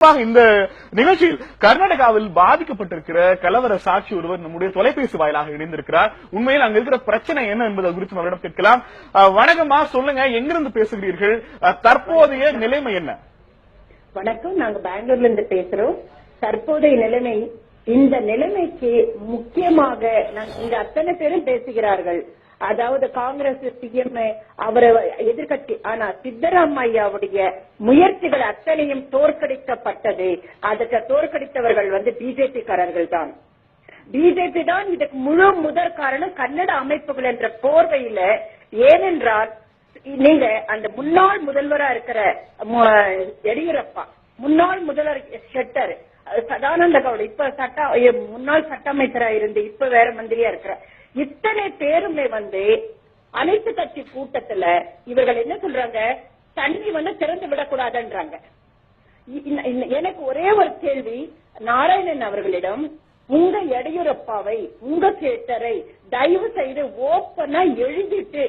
இந்த நிகழ்ச்சியில் கர்நாடகாவில் பாதிக்கப்பட்டிருக்கிற கலவர சாட்சி ஒருவர் நம்முடைய தொலைபேசி வாயிலாக இணைந்திருக்கிறார். உண்மையில் அங்க இருக்கிற பிரச்சனை என்ன என்பது குறித்து அவரிடம் கேட்கலாம். வணக்கம்மா சொல்லுங்க எங்கிருந்து பேசுகிறீர்கள்? தற்போதைய நிலைமை என்ன? வணக்கம் நாங்க பெங்களூர்ல இருந்து பேசுறோம். தற்போதைய நிலைமை இந்த நிலைமைக்கு முக்கியமாக இங்க அத்தனை பேரும் பேசுகிறார்கள். அதாவது காங்கிரஸ் சிஎம் அவரை எதிர்கட்சி ஆனா சித்தராமையாவுடைய முயற்சிகள் அத்தனையும் தோற்கடிக்கப்பட்டது. அதற்கு தோற்கடித்தவர்கள் வந்து பிஜேபி காரர்கள் தான். பிஜேபி தான் இதுக்கு முழு முதற் காரணம் கன்னட அமைப்புகள் என்ற போர்வையில ஏனென்றால் நீங்க அந்த முன்னாள் முதல்வரா இருக்கிற எடியூரப்பா முன்னாள் முதல்வர் ஷெட்டர் சதானந்த கவுட இப்ப சட்ட முன்னாள் சட்ட அமைச்சரா இருந்து இப்ப வேற மந்திரியா இருக்கிற இத்தனை பேருமே வந்து அனைத்து கட்சி கூட்டத்துல இவர்கள் என்ன சொல்றாங்க? தண்ணி வந்து திறந்து விடக்கூடாதுன்றாங்க. எனக்கு ஒரே ஒரு கேள்வி. நாராயணன் அவர்களிடம் உங்க எடையூரப்பாவை உங்க கேட்டரை தயவு செய்து ஓப்பனா எழுதிட்டு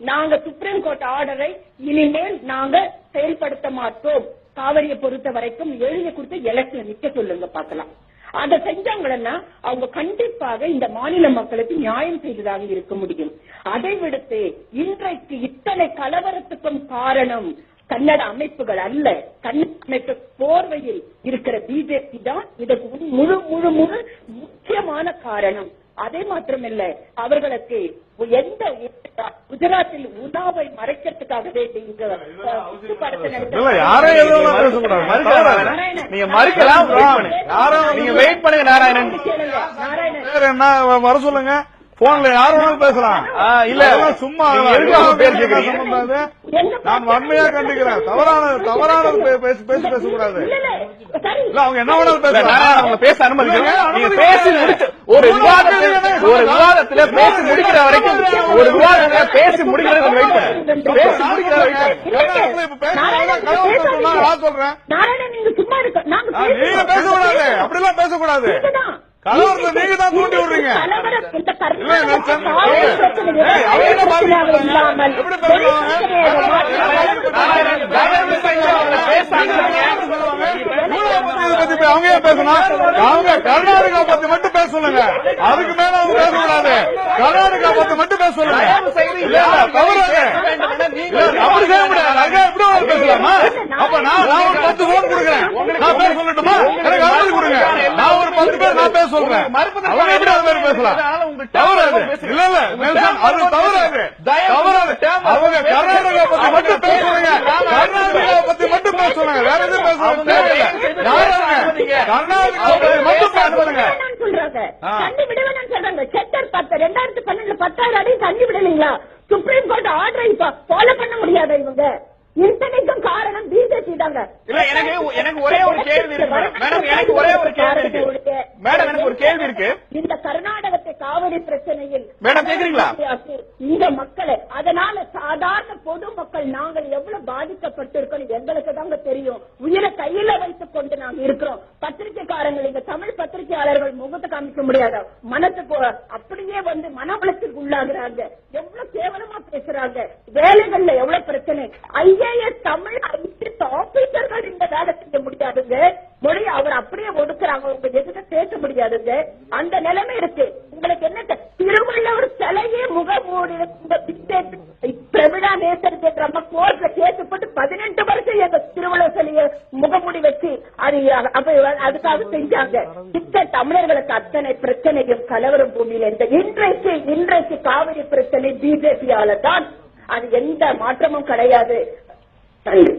நாங்க சுப்ரீம் கோர்ட் ஆர்டரை இனிமேல் நாங்க செயல்படுத்த மாட்டோம். காவிரியை பொறுத்த வரைக்கும் எழுதி கொடுத்து எலெக்ஷன் நிக்க சொல்லுங்க பாக்கலாம் அதை செஞ்சாங்கன்னா அவங்க கண்டிப்பாக இந்த மாநில மக்களுக்கு நியாயம் செய்ததாக இருக்க முடியும். அதை விடுத்து இன்றைக்கு இத்தனை கலவரத்துக்கும் காரணம் கன்னட அமைப்புகள் அல்ல. கன்னட அமைப்பு போர்வையில் இருக்கிற பிஜேபி தான். இதற்கு முழு முழு முழு முக்கியமான காரணம். அதே மாத்திரமில்ல அவர்களுக்கு எந்த குஜராத்தில் உணாவை மறைக்கிறதுக்காக வேண்டி இங்க அஹ், குத்து படத்தை நடத்த- இல்ல, யாரும் எதுவும் பேசக்கூடாது. மறுக்கலாம் நாராயணன். நீங்க மறுக்கலாம் நீங்க வெயிட் பண்ணுங்க நாராயணன். நாராயணன். வர சொல்லுங்க. போன்ல யார் வேணாலும் பேசலாம்? இல்ல. சும்மா நான் வன்மையா கண்டிக்கிறேன். தவறான தவறானது பே- பேசி பேசி பேசக்கூடாது. இல்ல, இல்ல, சரி. இல்ல அவங்க என்ன வேணாலும் பேசலாம். பேச அனுமதிக்கிறேன் பேசி. முடிச்சு ஒரு விவாதத்துல ஒரு விவாதத்துல பேசி முடிக்கிற வரைக்கும் ஒரு விவாதத்துல பேசி முடிக்கிறது பேசி முடிக்கிற நான் சொல்றேன். நீங்க பேசக்கூடாது. அப்படிலாம் பேசக்கூடாது. கலவரத்தை நீங்க தான் தூண்டி விடுறீங்க. அவங்க பேச ஏன் பேசணும்? அவங்க கர்நாடகா பத்தி மட்டும் பேச சொல்லுங்க. அதுக்கு மேல அவங்க பேசக்கூடாது. கர்நாடகா பத்தி மட்டும் பேச சொல்லுங்க. இல்ல, தவறு. பேச செய்ய முடியாது. நாங்க எப்படி பேசலாமா? அப்ப நான் நான் ஒரு பத்து போன் கொடுக்குறேன். நான் பேச சொல்லட்டுமா? எனக்கு அனுமதி கொடுங்க. நான் ஒரு பத்து பேர் நான் பேச சொல்றேன். அவங்க எப்படி அது மாதிரி பேசலாம்? தவறு அது. இல்ல இல்ல நெல்சன் அது தவறு அது. தவறு அது. அவங்க கர்நாடகா பத்தி மட்டும் பேச சொல்லுங்க. கர்நாடகா பத்தி மட்டும் பேச சொல்லுங்க. வேற எதுவும் பேச சொல்லுங்க தேவையில்லை. யாருங்க கர்நாடகா பத்தி மட்டும் பேச சொல்லுங்க. விடவேணாம்னு சொல்றாங்க. ஆ. தண்ணி விடவேணாம்னு சொல்றாங்க. செட்டர் பத்து ரெண்டாயிரத்தி பன்னெண்டுல பத்தாயிரம் அடி தண்ணி விடலீங்களா? சுப்ரீம் கோர்ட் ஆர்டர் இப்ப ஃபாலோ பண்ண முடியாத இவங்க? இத்தனைக்கும் காரணம் பிஜேபி தாங்க இல்ல எனக்கு எனக்கு ஒரே ஒரு கேள்வி இருக்கு மேடம். எனக்கு ஒரே ஒரு கேள்வி இருக்கு மேடம் எனக்கு ஒரு கேள்வி இருக்கு இந்த கர்நாடகத்தை காவிரி பிரச்சனையில் மேடம், கேக்குறீங்களா? இந்த மக்களை அதனால சாதாரண பொதுமக்கள் நாங்கள் எவ்வளவு பாதிக்கப்பட்டிருக்கோம் எங்களுக்கு தாங்க தெரியும். உயிரை கையில வைத்துக் கொண்டு நாம் இருக்கிறோம். பத்திரிகைக்காரங்கள் இந்த தமிழ் பத்திரிகையாளர்கள் முகத்தை காமிக்க முடியாத? மனத்துக்கு அப்படியே வந்து மனவளத்துக்கு உள்ளாகுறாங்க. எவ்வளவு கேவலமா பேசுறாங்க. வேலைகள்ல எவ்வளவு பிரச்சனை. ஐஏஎஸ் தமிழ் ஐஏஎஸ் ஆபீசர்கள் இந்த வேலை செய்ய முடியாதுங்க. மொழி அவர் அப்படியே ஒடுக்குறாங்க. உங்க எதுக்கு பேச முடியாதுங்க. அந்த நிலைமை இருக்கு. திருவள்ளுவர் முகமுடி வச்சு அது அதுக்காக செஞ்சாங்க. இத்த தமிழர்களுக்கு அத்தனை பிரச்சனையும் கலவரம் பூமியில இருந்த இன்றைக்கு இன்றைக்கு காவிரி பிரச்சனை பிஜேபியால தான். அது எந்த மாற்றமும் கிடையாது. நன்றி.